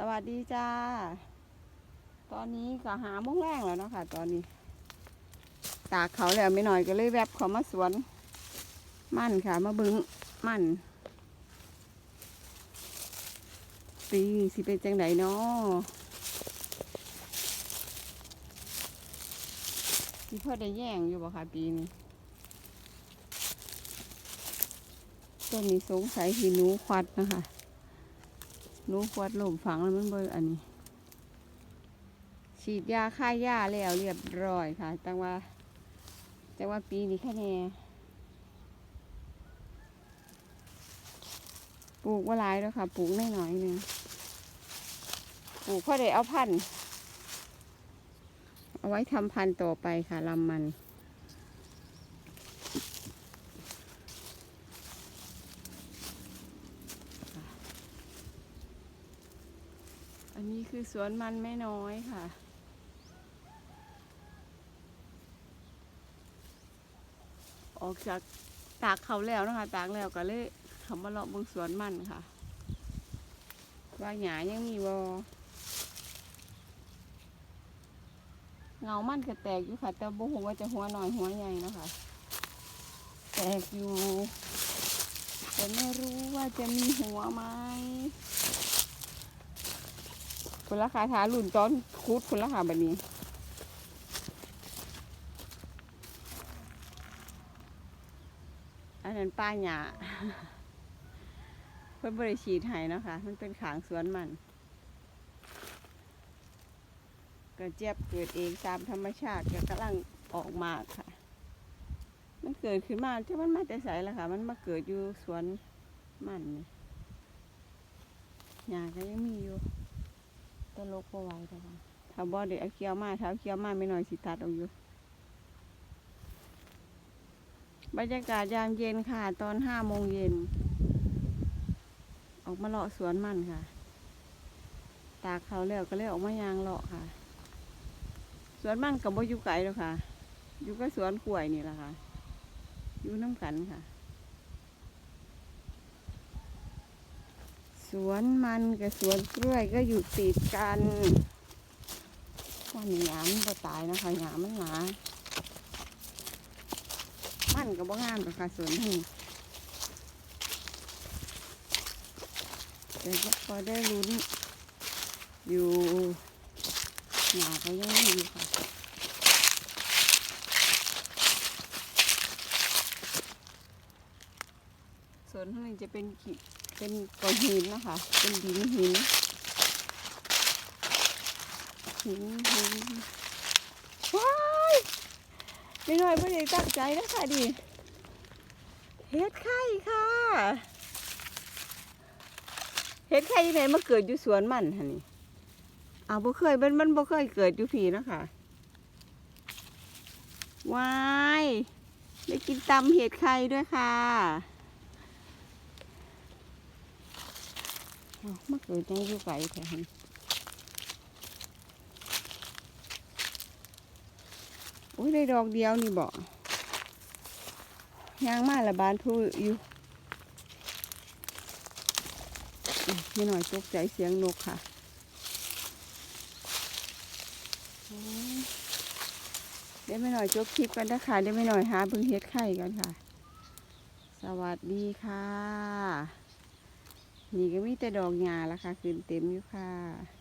สวัสดีจ้า ตอนนี้ก็หาโมงแรงแล้วเนาะค่ะ ตอนนี้ ตากเขาแล้วไม่หน่อยก็เลยแวบเขามาสวน มั่นค่ะ มาบึงมั่นปีสิเป็นจังไหนเนาะสิพ่อได้แย่งอยู่บ่ค่ะปีนี้ต้นนี้สงสัยหินูควัดนะคะ นูควัดลมฝังแล้วมันเบออันนี้ ฉีดยาฆ่าหญ้าแล้วเรียบร้อยค่ะ จังว่า จังว่าปีนี้แค่แน่ปลูกว่าหลายแล้วค่ะ ปลูกน้อยหนึ่งปลูกเพื่อได้เอาพันธุ์เอาไว้ทำพันธุ์ต่อไปค่ะลำมัน อันนี้คือสวนมันแม่น้อยค่ะ ออกจากตากเขาแล้วนะคะ ตากแล้วก็เลยเขามาเลาะบงสวนมันค่ะ ว่าหยายังมีวอเงามันก็แตกอยู่ค่ะ แต่บุหงว่าจะหัวหน่อยหัวใหญ่นะคะ แตกอยู่ แต่ไม่รู้ว่าจะมีหัวไหม คุณราคาทารุ่นต้นคูดคุณราคาแบบนี้อันนั้นป้าหยาเพิ่นบริฉีดให้นะคะ มันเป็นขางสวนมันก็เจ็บเกิดเองตามธรรมชาติก็กำลังออกมาค่ะ มันเกิดขึ้นมาที่มันมาแต่ใสแล้วค่ะ มันมาเกิดอยู่สวนมันนี่หญ้าก็ยังมีอยู่ กบ่ไหวแต่ว่าถ้าบ่ได้เอาเคี้ยวมาถ้าเอาเคี้ยวมาไม่น้อยสิตัดเอาอยู่บรรยากาศยามเย็นค่ะ ตอนห้าโมงเย็น ออกมาเลาะสวนมันค่ะ ตากเขาแล้วก็เลยออกมายางเลาะค่ะ สวนมันกับบ่อยู่ไกลแล้วค่ะ อยู่ก็สวนกล้วยนี่แหละค่ะ อยู่น้ำกันค่ะ สวนมันกับสวนกล้วยก็อยู่ติดกันว่านี่หยามันก็ตายนะคะหยามมันหนามันก็บ่งามหรอกค่ะสวนนี่แต่ก็พอได้ลุ้นอยู่หยาก็ยังมีอยู่ค่ะสวนข้างในจะเป็นขี เป็นก้อนหินนะคะ เป็นดินหิน หินหินว้ายไม่น้อยไม่ได้ตั้งใจนะคะดิเฮ็ดไข่ค่ะเฮ็ดไข่ยังไงมาเกิดอยู่สวนมันฮะนี่อาบ่เคยมันมันบ่เคยเกิดอยู่ผีนะคะว้ายได้กินตำเห็ดไข่ด้วยค่ะ อ้าว มาเกิดยังอยู่ไกลแถวนี้โอ้ยได้ดอกเดียวนี่บอกยางมาละบานพูอยู่อุ๊ยไม่หน่อยตกใจเสียงนกค่ะเดี๋ยวไม่หน่อยจบคลิปกันนะคะเดี๋ยวไม่หน่อยหาบิ่งเฮ็ดไข่กันค่ะ สวัสดีค่ะ นี่ก็มีแต่ดอกหญ้าละค่ะขึ้นเต็มอยู่ค่ะ